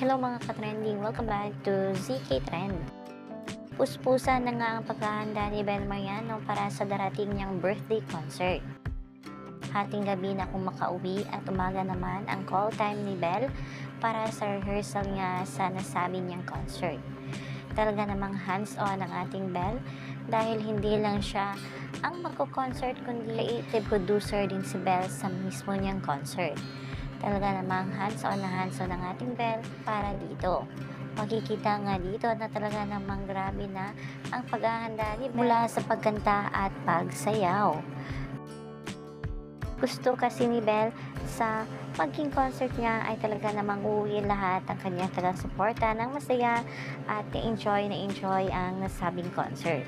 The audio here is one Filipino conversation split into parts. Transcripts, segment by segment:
Hello mga ka-trending, welcome back to ZK Trend. Puspusan na nga ang paghahanda ni Bel Mariano para sa darating niyang birthday concert. Hating gabi na kung makauwi at umaga naman ang call time ni Bel para sa rehearsal niya sa nasabi niyang concert. Talaga namang hands-on ang ating Bel dahil hindi lang siya ang magko-concert kundi creative producer din si Bel sa mismo niyang concert. Talaga namang hands-on na hands-on ang ating Bel para dito. Makikita nga dito na talaga namang grabe na ang paghahanda ni Bel mula sa pagkanta at pagsayaw. Gusto kasi ni Bel sa maging concert niya ay talaga namang uuwi lahat ang kanyang taga-suporta ng masaya at enjoy na enjoy ang nasabing concert.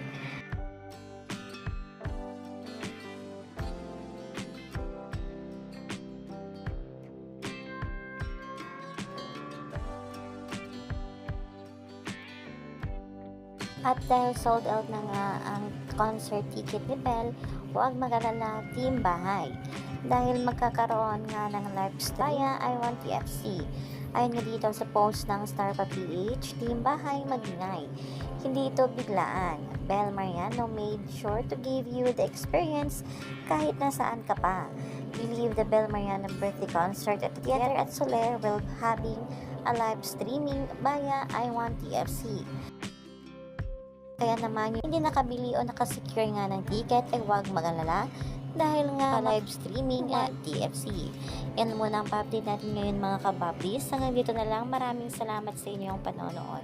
At dahil sold out na nga ang concert ticket ni Belle, huwag magalala Team Bahay. Dahil magkakaroon nga ng live stream via I Want TFC. Ayon nga dito sa post ng Star Pa PH, Team Bahay magingay. Hindi ito biglaan. Belle Mariano made sure to give you the experience kahit nasaan ka pa. Believe the Belle Mariano birthday concert at Theater at Soler will having a live streaming via I Want TFC. Kaya naman yung hindi nakabili o nakasecure nga ng ticket ay huwag mag-alala dahil nga live streaming at TFC. Yan muna ang pa-update natin ngayon mga kababis. Hanggang dito na lang. Maraming salamat sa inyong panonood.